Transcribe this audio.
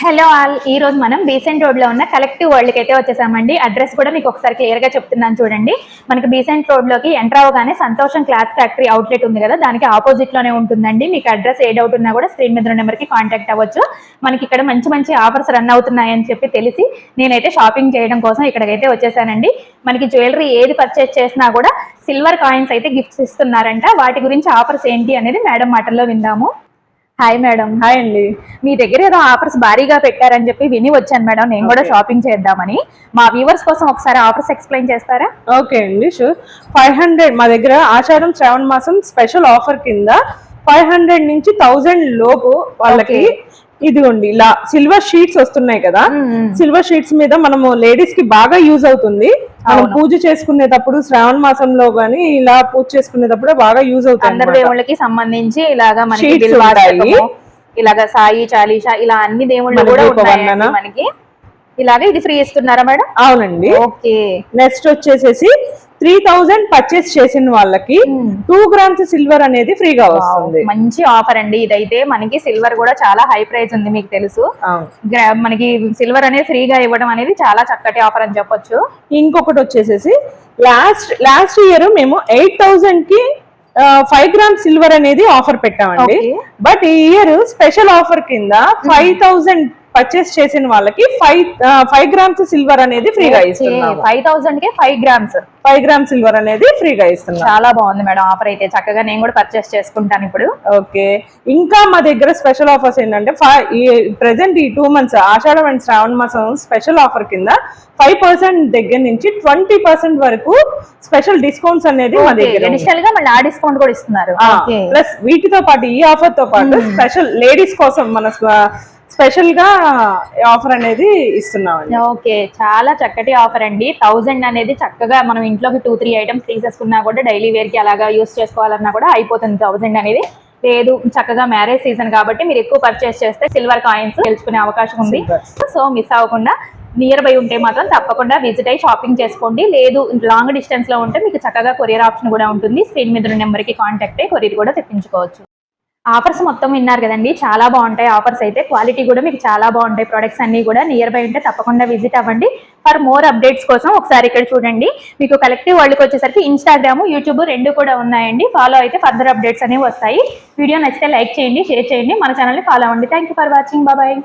Hello all. ఈ రోజు మనం బీసెంట్ రోడ్లో ఉన్న కలెక్టివ్ వరల్డ్కి అయితే వచ్చేసామండి. అడ్రస్ కూడా మీకు ఒకసారి క్లియర్గా చెప్తున్నాను చూడండి. మనకి బీసెంట్ రోడ్లోకి ఎంటర్ అవగానే సంతోషం క్లాత్ ఫ్యాక్టరీ అవుట్లెట్ ఉంది కదా దానికి ఆపోజిట్లోనే ఉంటుందండి. మీకు అడ్రస్ ఏ డౌట్ ఉన్నా కూడా స్క్రీన్ మీద నెంబర్కి కాంటాక్ట్ అవ్వచ్చు. మనకి ఇక్కడ మంచి మంచి ఆఫర్స్ రన్ అవుతున్నాయని చెప్పి తెలిసి నేనైతే షాపింగ్ చేయడం కోసం ఇక్కడికైతే వచ్చేసానండి. మనకి జ్యువెలరీ ఏది పర్చేస్ చేసినా కూడా సిల్వర్ కాయిన్స్ అయితే గిఫ్ట్స్ ఇస్తున్నారంట. వాటి గురించి ఆఫర్స్ ఏంటి అనేది మేడం మాటల్లో విందాము. హాయ్ మేడం హాయ్ అండి. మీ దగ్గర ఏదో ఆఫర్స్ భారీగా పెట్టారని చెప్పి విని వచ్చాను మేడం నేను కూడా. షాపింగ్ చేద్దామని. మా వ్యూవర్స్ కోసం ఒకసారి ఆఫర్స్ ఎక్స్ప్లెయిన్ చేస్తారా? ఓకే అండి షూర్ ఫైవ్ హండ్రెడ్ మా దగ్గర ఆషాఢం శ్రావణ మాసం స్పెషల్ ఆఫర్ కింద ఫైవ్ హండ్రెడ్ నుంచి థౌజండ్ లోపు వాళ్ళకి. ఇదిగోండి ఇలా సిల్వర్ షీట్స్ వస్తున్నాయి కదా. సిల్వర్ షీట్స్ మీద మనము లేడీస్కి బాగా యూజ్ అవుతుంది మనం. పూజ చేసుకునేటప్పుడు శ్రావణ మాసంలో గానీ ఇలా పూజ చేసుకునేటప్పుడు బాగా యూజ్ అవుతుంది. దేవుళ్ళకి సంబంధించి ఇలాగా బిల్వాష్టకము, ఉంటాయి. ఇలాగా సాయి చాలీషా ఇలా అన్ని దేవుళ్ళు కూడా మనకి ఇలాగా ఇది ఫ్రీ ఇస్తున్నారా మేడం అవునండి ఓకే నెక్స్ట్ వచ్చేసేసి త్రీ థౌజండ్ పర్చేస్ చేసిన వాళ్ళకి. టూ గ్రామ్స్ సిల్వర్ అనేది ఫ్రీగా వస్తుంది. మంచి ఆఫర్ అండి. ఇదైతే మనకి సిల్వర్ కూడా చాలా హై ప్రైస్ ఉంది మీకు తెలుసు. మనకి సిల్వర్ అనేది ఫ్రీగా ఇవ్వడం అనేది చాలా చక్కటి ఆఫర్ అని చెప్పొచ్చు. ఇంకొకటి వచ్చేసేసి లాస్ట్ లాస్ట్ ఇయర్ మేము ఎయిట్ థౌజండ్కి ఫైవ్ గ్రామ్ సిల్వర్ అనేది ఆఫర్ పెట్టామండి. బట్ ఈ ఇయర్ స్పెషల్ ఆఫర్ కింద ఫైవ్ థౌజండ్ పర్చేస్ చేసిన వాళ్ళకి ఫైవ్ ఫైవ్ గ్రామ్స్ సిల్వర్ అనేది ఫ్రీగా ఇస్తున్నాము. Five థౌసండ్కి five grams five gram silver అనేది ఫ్రీగా ఇస్తున్నాం చాలా బాగుంది మేడం ఆఫర్ అయితే. చక్కగా నేను కూడా పర్చేస్ చేసుకుంటాను ఇప్పుడు. ఓకే. ఇంకా మా దగ్గర స్పెషల్ ఆఫర్స్ ఏంటంటే ప్రెసెంట్ ఈ టూ మంత్స్ ఆషాఢం అండ్ శ్రావణ మాసం స్పెషల్ ఆఫర్ కింద ఫైవ్ పర్సెంట్ దగ్గర నుంచి ట్వంటీ పర్సెంట్ వరకు స్పెషల్ డిస్కౌంట్స్ అనేది మా దగ్గర. అడిషనల్గా మళ్ళీ ఆ డిస్కౌంట్ కూడా ఇస్తున్నారు. ప్లస్ వీటితో పాటు ఈ ఆఫర్తో పాటు స్పెషల్ లేడీస్ కోసం మన స్పెషల్గా ఆఫర్ అనేది ఇస్తున్నామండి. ఓకే చాలా చక్కటి ఆఫర్ అండి. థౌజండ్ అనేది చక్కగా మనం ఇంట్లోకి టూ త్రీ ఐటమ్స్ తీసేసుకున్నా కూడా డైలీ వేర్కి అలాగా యూస్ చేసుకోవాలన్నా కూడా అయిపోతుంది థౌజండ్ అనేది. లేదు చక్కగా మ్యారేజ్ సీజన్ కాబట్టి మీరు ఎక్కువ పర్చేస్ చేస్తే సిల్వర్ కాయిన్స్ గెలుచుకునే అవకాశం ఉంది. సో మిస్ అవ్వకుండా నియర్ బై ఉంటే మాత్రం తప్పకుండా విజిట్ అయ్యి షాపింగ్ చేసుకోండి. లేదు లాంగ్ డిస్టెన్స్లో ఉంటే మీకు చక్కగా కొరియర్ ఆప్షన్ కూడా ఉంటుంది. స్క్రీన్ మీద నెంబర్కి కాంటాక్ట్ అయ్యి కొరియర్ కూడా తెప్పించుకోవచ్చు. ఆఫర్స్ మొత్తం విన్నారు కదండి. చాలా బాగుంటాయి ఆఫర్స్ అయితే. క్వాలిటీ కూడా మీకు చాలా బాగుంటాయి. ప్రొడక్ట్స్ అన్ని కూడా నియర్ బై ఉంటే తప్పకుండా విజిట్ అవ్వండి. ఫర్ మోర్ అప్డేట్స్ కోసం ఒకసారి ఇక్కడ చూడండి. మీకు కలెక్టివ్ వరల్డ్కి వచ్చేసరికి ఇన్స్టాగ్రామ్ యూట్యూబ్ రెండు కూడా ఉన్నాయండి. ఫాలో అయితే ఫర్దర్ అప్డేట్స్ అనేవి వస్తాయి. వీడియో నచ్చితే లైక్ చేయండి షేర్ చేయండి. మన ఛానల్ని ఫాలో అవ్వండి. Thank you for watching. Bye.